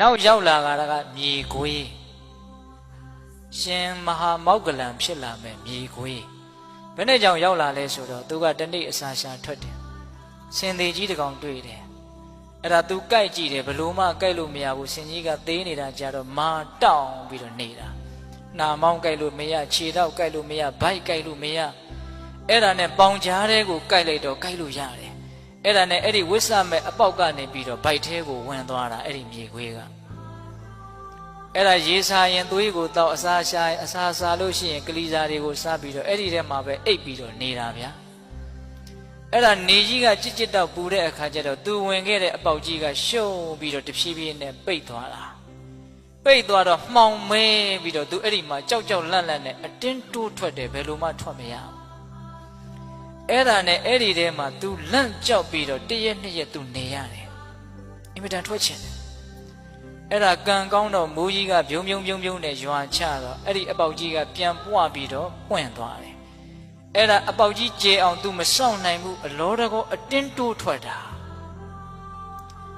နောက်ရောက်လာတာကမြေခွေးရှင်မဟာမောက္ကလံဖြစ်လာမဲ့မြေခွေးဘယ်နဲ့ကြောင့်ရောက်လာလဲဆိုတော့သူကတနေ့အစာရှာထွက်တယ်စင်သေးကြီးတစ်ကောင်တွေ့တယ်အဲ့ဒါသူကြိုက်ကြည့်တယ်ဘလို့မှကြိုက်လို့မရဘူးစင်ကြီးကသေးနေတာကြတော့မာတောင်းပြီးတော့နေတာနာမောင်းကြိုက်လို့မရခြေတော့ကြိုက်လို့မရဘိုက်ကြိုက်လို့မရအဲ့ဒါနဲ့ပေါင်ကြားတဲ့ကိုကြိုက်လိုက်တော့ကြိုက်လို့ရတယ် အဲ့ဒါနဲ့အဲ့ဒီဝိဆမဲ့အပေါက်ကနေပြီးတော့ဘိုက်ထဲကိုဝင်သွားတာအဲ့ဒီမြေခွေးကအဲ့ဒါရေစာရင်သွေးကိုတောက်အစာရှာရင်အစာစားလို့ရှိရင်ကလေးစားတွေကိုစားပြီးတော့အဲ့ဒီထဲမှာပဲအိပ်ပြီးတော့နေတာဗျာအဲ့ဒါနေကြီးကကြစ်ကြစ်တော့ပူတဲ့အခါကျတော့သူဝင်ခဲ့တဲ့အပေါက်ကြီးကရှုံပြီးတော့တဖြည်းဖြည်းနဲ့ပိတ်သွားတာပိတ်သွားတော့မှောင်မဲပြီးတော့သူအဲ့ဒီမှာကြောက်ကြောက်လန့်လန့်နဲ့အတင်းတိုးထွက်တယ်ဘယ်လိုမှထွက်မရဘူး အဲ့ဒါနဲ့အဲ့ဒီထဲမှာသူလန့်ကြောက်ပြီးတော့တရက်နှစ်ရက်သူနေရတယ်အင်မတန်ထွက်ချင်တယ်အဲ့ဒါကံကောင်းတော့မိုးကြီးကပြုံပြုံပြုံပြုံနဲ့ရွာချတော့အဲ့ဒီအပေါက်ကြီးကပြန်ပွားပြီးတော့ပွင့်သွားတယ်အဲ့ဒါအပေါက်ကြီးကျေအောင် तू မစောင့်နိုင်ဘူးအလောတကောအတင်းတိုးထွက်တာ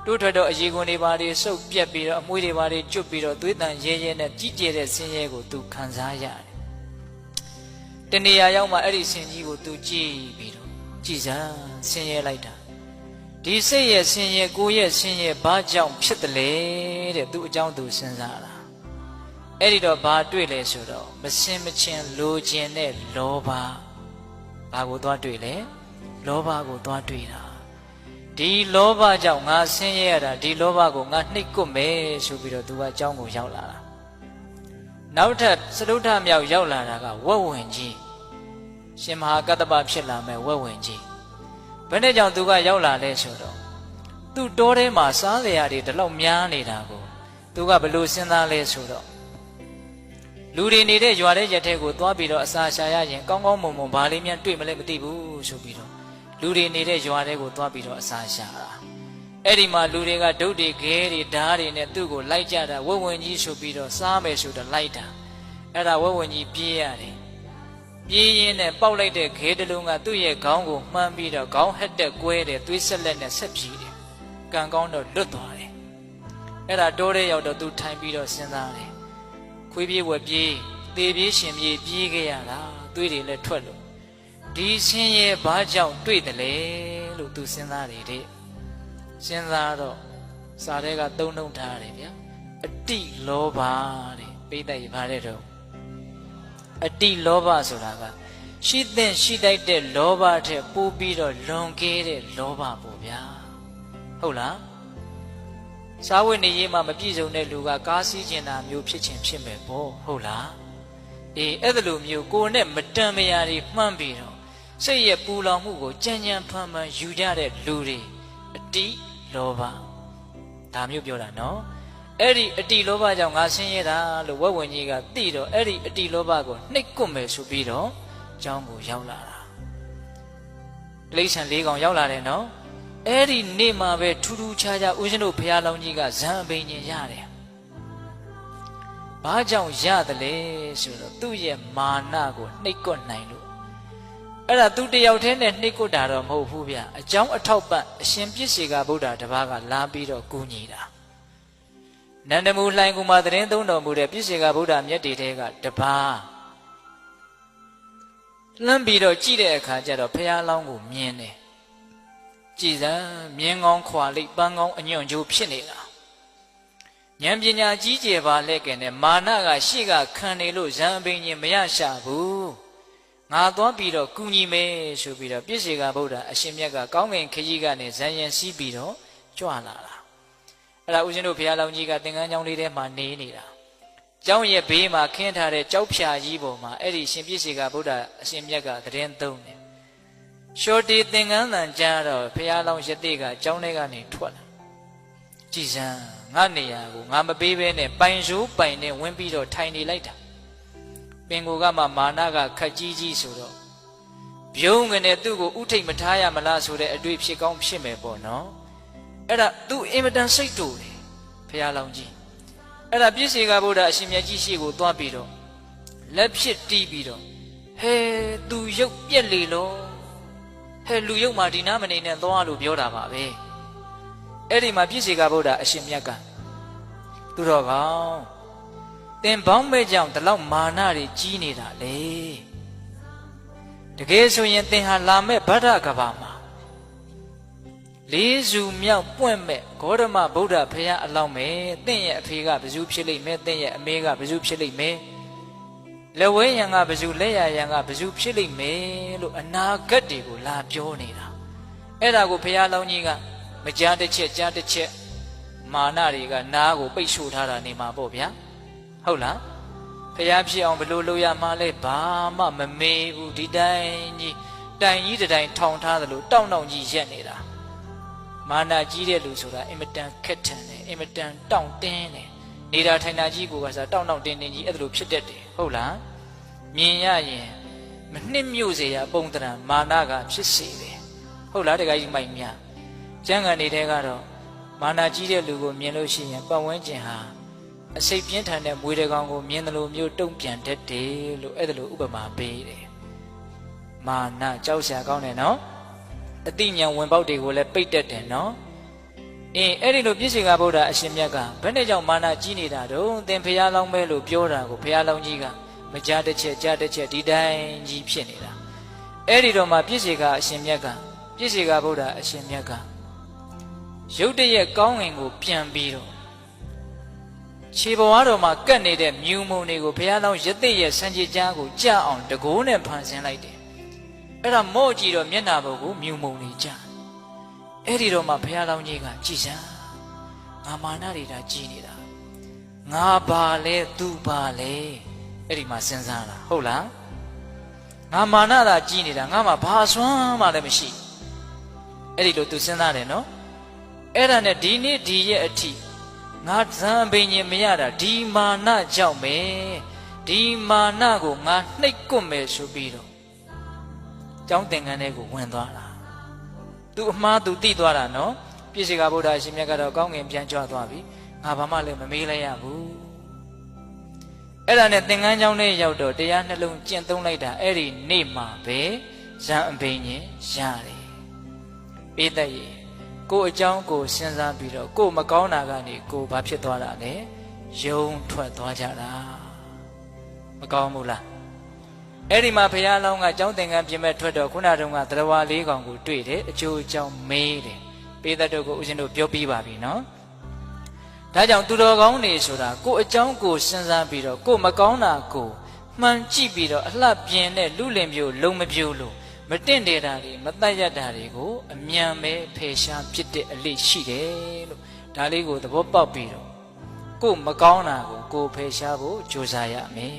တိုးထွက်တော့အရေခွန်တွေပါတွေစုပ်ပြက်ပြီးတော့အမွှေးတွေပါတွေကျွတ်ပြီးတော့သွေးတန်ရဲရဲနဲ့ကြီးကျယ်တဲ့ဆင်းရဲကို तू ခံစားရတယ် တနေရာရောက်မှအဲ့ဒီဆင်းကြီးကို तू ကြည့်ပြီးတော့ကြည်စမ်းဆင်းရဲလိုက်တာဒီစိတ်ရဲ့ဆင်းရဲကိုယ်ရဲ့ဆင်းရဲဘာကြောင့်ဖြစ်တယ်လဲတဲ့သူအကြောင်းသူစဉ်းစားတာအဲ့ဒီတော့ဘာတွေ့လဲဆိုတော့မစင်မချင်းလိုချင်တဲ့လောဘဘာကိုသွားတွေ့လဲလောဘကိုသွားတွေ့တာဒီလောဘကြောင့်ငါဆင်းရဲရတာဒီလောဘကိုငါနှိပ်ကွမယ်ဆိုပြီးတော့သူကအကြောင်းကိုရောက်လာတာ နောက်ထပ်စတုထမြောက်ရောက်လာတာကဝက်ဝင်ကြီးရှင်မဟာကတ္တပဖြစ်လာမဲ့ဝက်ဝင်ကြီးဘယ်နဲ့ကြောင့်သူကရောက်လာလဲဆိုတော့သူ့တောထဲမှာစားစရာတွေဒီလောက်များနေတာကိုသူကဘယ်လိုစဉ်းစားလဲဆိုတော့လူတွေနေတဲ့ရွာတဲ့ရက်ထဲကိုသွားပြီးတော့အစာရှာရရင်ကောင်းကောင်းမွန်မွန်ဘာလေးများတွေ့မလဲမသိဘူးဆိုပြီးတော့လူတွေနေတဲ့ရွာထဲကိုသွားပြီးတော့အစာရှာတာ အဲ့ဒီမှာလူတွေကဒုတ်တွေခဲတွေဓားတွေနဲ့သူ့ကိုလိုက်ကြတာဝက်ဝင်ကြီးဆိုပြီးတော့စားမယ်ဆိုတော့လိုက်တာအဲ့ဒါဝက်ဝင်ကြီးပြေးရတယ်ပြေးရင်းနဲ့ပေါက်လိုက်တဲ့ခဲတလုံးကသူ့ရဲ့ခေါင်းကိုမှန်းပြီးတော့ခေါင်းဟက်တက်ကွဲတယ်သွေးဆက်လက်နဲ့ဆက်ပြေးတယ်။ကံကောင်းတော့လွတ်သွားတယ်။အဲ့ဒါတိုးတဲ့ရောက်တော့သူထိုင်ပြီးတော့စဉ်းစားတယ်။ခွေးပြေးဝက်ပြေးသေပြေးရှင်ပြေးပြေးခဲ့ရတာသွေးတွေလည်းထွက်လို့ဒီဆင်းရဲဘာကြောင့်တွေ့တယ်လဲလို့သူစဉ်းစားတယ်တဲ့။ စဉ်းစားတော့စာထဲကသုံးနှုံထားတယ်ဗျာ။အတိလောဘတဲ့ပိဋကရပါတဲ့တော့အတိလောဘဆိုတာကရှိတဲ့ရှိတိုက်တဲ့လောဘထက်ပိုပြီးတော့လွန်ကဲတဲ့လောဘပေါ့ဗျာဟုတ်လားစားဝတ်နေရေးမှာမပြည့်စုံတဲ့လူကကားစီးကျင်တာမျိုးဖြစ်ခြင်းဖြစ်မယ်ပေါ့ဟုတ်လားအေးအဲ့ဒါလိုမျိုးကိုယ်နဲ့မတန်မရာတွေမှန်းပြီးတော့စိတ်ရဲ့ပူလောင်မှုကိုကြံ့ကြံ့ဖန်ဖန်ယူကြတဲ့လူတွေအ တိလောဘဒါမျိုးပြောတာနော်အဲ့ဒီအတိလောဘကြောင့်ငါဆင်းရဲတာလို့ဝက်ဝင်ကြီးကသိတော့အဲ့ဒီအတိလောဘကိုနှိပ်ကွပ်မယ်ဆိုပြီးတော့ကျောင်းကိုရောက်လာတာတိရစ္ဆာန်၄ကောင်ရောက်လာတယ်နော်အဲ့ဒီနေ့မှာပဲထူးထူးခြားခြားဦးဇင်းတို့ဘုရားလောင်းကြီးကဇံအဘိညာဉ်ရတယ်ဘာကြောင့်ရတယ်လဲဆိုတော့သူ့ရဲ့မာနကိုနှိပ်ကွပ်နိုင်လို့ အဲ့ဒါသူတယောက်တည်းနဲ့နှိပ်ကွပ်တာတော့မဟုတ်ဘူးဗျအကြောင်းအထောက်ပံ့အရှင်ပြည့်စေကဗုဒ္ဓတပါးကလာပြီးတော့ကူညီတာနန္ဒမူလှိုင်ကူမှာသတင်းသုံးတော်မူတဲ့ပြည့်စေကဗုဒ္ဓမြတ်တေတဲကတပါးလှမ်းပြီးတော့ကြည့်တဲ့အခါကျတော့ဖះလောင်းကိုမြင်တယ်ကြည်စမ်းမြင်းကောင်းခွာလိပ်ပန်းကောင်းအညွန့်ကျိုးဖြစ်နေတာဉာဏ်ပညာကြီးကျယ်ပါလဲကဲနဲ့မာနကရှေ့ကခံနေလို့ဇံအပင်ကြီးမရရှာဘူး ငါသွားပြီးတော့ကူညီမယ်ဆိုပြီးတော့ပြည့်စေကဗုဒ္ဓအရှင်မြတ်ကကောင်းကင်ခကြီးကနေဇံရင်စီးပြီးတော့ကြွလာတာအဲ့ဒါဦးဇင်းတို့ဘုရားလောင်းကြီးကသင်္ကန်းကျောင်းလေးထဲမှာနေနေတာကျောင်းရဲ့ဘေးမှာခင်းထားတဲ့ကြောက်ဖြာကြီးပေါ်မှာအဲ့ဒီရှင်ပြည့်စေကဗုဒ္ဓအရှင်မြတ်ကသတင်းသုံးတယ်ရှောတီသင်္ကန်းတန်ကြားတော့ဘုရားလောင်းရတိကကျောင်းထဲကနေထွက်လာကြည်စံငါနေရာကိုငါမပေးဘဲနဲ့ပိုင်စိုးပိုင်နဲ့ဝင်ပြီးတော့ထိုင်နေလိုက်တာ ပင်ကိုကမှမာနကခက်ကြီးကြီးဆိုတော့ဘုံငနဲ့သူ့ကိုဥထိတ်မထားရမလားဆိုတဲ့အတွေ့ဖြစ်ကောင်းဖြစ်မယ်ပေါ့နော်အဲ့ဒါသူအင်မတန်စိတ်တူတယ်ဖះလောင်ကြီးအဲ့ဒါပြည့်စေကဗုဒ္ဓအရှင်မြတ်ကြီးရှေ့ကိုသွားပြီးတော့လက်ဖြစ်တီးပြီးတော့ဟဲသူရုပ်ပြက်လေလို့ဟဲလူရုပ်မှာဒီနာမနေနဲ့သွားလို့ပြောတာပါပဲအဲ့ဒီမှာပြည့်စေကဗုဒ္ဓအရှင်မြတ်ကသူတော်ကောင်း သင်ဘောင်းမဲ့ကြောင့်ဒီလောက်မာနတွေကြီးနေတာလေတကယ်ဆိုရင်သင်ဟာလာမဲ့ဗဒ္ဒကဘာမှာလေးစုမြောက်ပွင့်မဲ့ဂေါတမဗုဒ္ဓဖရာအလောင်းမဲ့သင်ရဲ့အဖေကဘယ်သူဖြစ်လိမ့်မယ်သင်ရဲ့အမေကဘယ်သူဖြစ်လိမ့်မယ်လက်ဝဲရံကဘယ်သူလက်ရရံကဘယ်သူဖြစ်လိမ့်မယ်လို့အနာဂတ်တွေကိုလာပြောနေတာအဲ့ဒါကိုဖရာလောင်းကြီးကမကြားတစ်ချက်ကြားတစ်ချက်မာနတွေကနားကိုပိတ်ဆို့ထားတာနေမှာပေါ့ဗျာ ဟုတ်လားဖရာဖြစ်အောင်ဘယ်လိုလုပ်ရမှလဲဘာမှမမေးဘူးဒီတိုင်းကြီးတိုင်ကြီးတစ်တိုင်ထောင်ထားသလိုတောက်တောက်ကြီးရက်နေတာမာနကြီးတဲ့လူဆိုတာအင်မတန်ခက်ထန်တယ်အင်မတန်တောင့်တင်းတယ်နေတာထိုင်တာကြီးကိုကစားတောင့်တောင့်တင်းတင်းကြီးအဲ့ဒါလိုဖြစ်တတ်တယ်ဟုတ်လားမြင်ရရင်မနှစ်မြို့စေရပုံတရံမာနကဖြစ်စေတယ်ဟုတ်လားတခါကြီးမိုက်မြကျမ်းဂန်နေတဲ့ကတော့မာနကြီးတဲ့လူကိုမြင်လို့ရှိရင်ပတ်ဝန်းကျင်ဟာ အစိတ်ပြင်းထန်တဲ့မွေးတကောင်ကိုမြင်တယ်လို့မျိုးတုံ့ပြန်တတ်တယ်လို့အဲ့ဒါလိုဥပမာပေးတယ်မာနကြောက်စရာကောင်းတယ်နော်အတိညာဝင်ပေါက်တွေကိုလည်းပိတ်တတ်တယ်နော်အင်းအဲ့ဒီလိုပြည့်စုံကဗုဒ္ဓအရှင်မြတ်ကဘယ်နဲ့ကြောင့်မာနကြီးနေတာတုံးသင်ဖျားလောင်းပဲလို့ပြောတာကိုဖျားလောင်းကြီးကမကြားတစ်ချက်ကြားတစ်ချက်ဒီတိုင်းကြီးဖြစ်နေတာအဲ့ဒီတော့မှပြည့်စုံကအရှင်မြတ်ကပြည့်စေကဗုဒ္ဓအရှင်မြတ်ကရုတ်တရက်ကောင်းငင်ကိုပြန်ပြီးတော့ ခြေပေါ်တော်မှာကတ်နေတဲ့မြူမုံတွေကိုဘုရားလောင်းရသိရဲ့စံကြေကြားကိုကြအောင်တကိုးနဲ့ဖန်ဆင်းလိုက်တယ်အဲ့ဒါမော့ကြည့်တော့မျက်နာဘုတ်ကိုမြူမုံတွေကြအဲ့ဒီတော့မှဘုရားလောင်းကြီးကကြည်စမ်းငါမာနတွေဒါကြည်နေတာငါပါလဲသူပါလဲအဲ့ဒီမှာစဉ်းစားတာဟုတ်လားငါမာနသာကြည်နေတာငါမှဘာစွမ်းမှလည်းမရှိဘူးအဲ့ဒီလိုသူစဉ်းစားတယ်နော်အဲ့ဒါနဲ့ဒီနေ့ဒီရဲ့အထိ ငါဇံပင်ရင်မရတာဒီမာနကြောင့်ပဲဒီမာနကိုငါနှိပ်ကွမယ်ဆိုပြီးတော့ကျောင်းသင်္ကန်းထဲကိုဝင်သွားတာသူအမှားသူသိသွားတာနော်ပြည့်စေကဗုဒ္ဓရှင်မြတ်ကတော့ကောင်းငင်ပြန်ကြွသွားပြီငါဘာမှလည်းမမေးလိုက်ရဘူးအဲ့ဒါနဲ့သင်္ကန်းကျောင်းထဲရောက်တော့တရားနှလုံးကျင့်သုံးလိုက်တာအဲ့ဒီနေ့မှာပဲဇံအပင်ရင်ရတယ်ပေးတတ်ရင် ကိုယ်အကြောင်းကိုစဉ်းစားပြီးတော့ကိုယ်မကောင်းတာကနေကိုယ်ဘာဖြစ်သွားတာလဲယုံထွက်သွားကြတာမကောင်းဘူးလားအဲ့ဒီမှာဘုရားလောင်းကကျောင်းသင်္ကန်းပြင်မဲ့ထွက်တော့ခုနတုန်းကသရဝါလေးကောင်ကိုတွေ့တယ်အကျိုးအကြောင်းမေးတယ်ပေးတတ်တို့ကိုဦးဇင်းတို့ပြောပြီးပါပြီနော်ဒါကြောင့်သူတော်ကောင်းနေဆိုတာကိုယ်အကြောင်းကိုစဉ်းစားပြီးတော့ကိုယ်မကောင်းတာကိုမှန်ကြည့်ပြီးတော့အလှပြင်းတဲ့လူလင်ပြိုလုံမပြိုလို့ မတင့်တယ်တာတွေမတတ်ရတာတွေကိုအမြန်ပဲဖယ်ရှားဖြစ်တဲ့အလေးရှိတယ်လို့ဒါလေးကိုသဘောပေါက်ပြီးတော့ကိုယ်မကောင်းတာကိုကိုယ်ဖယ်ရှားဖို့ကြိုးစားရမယ်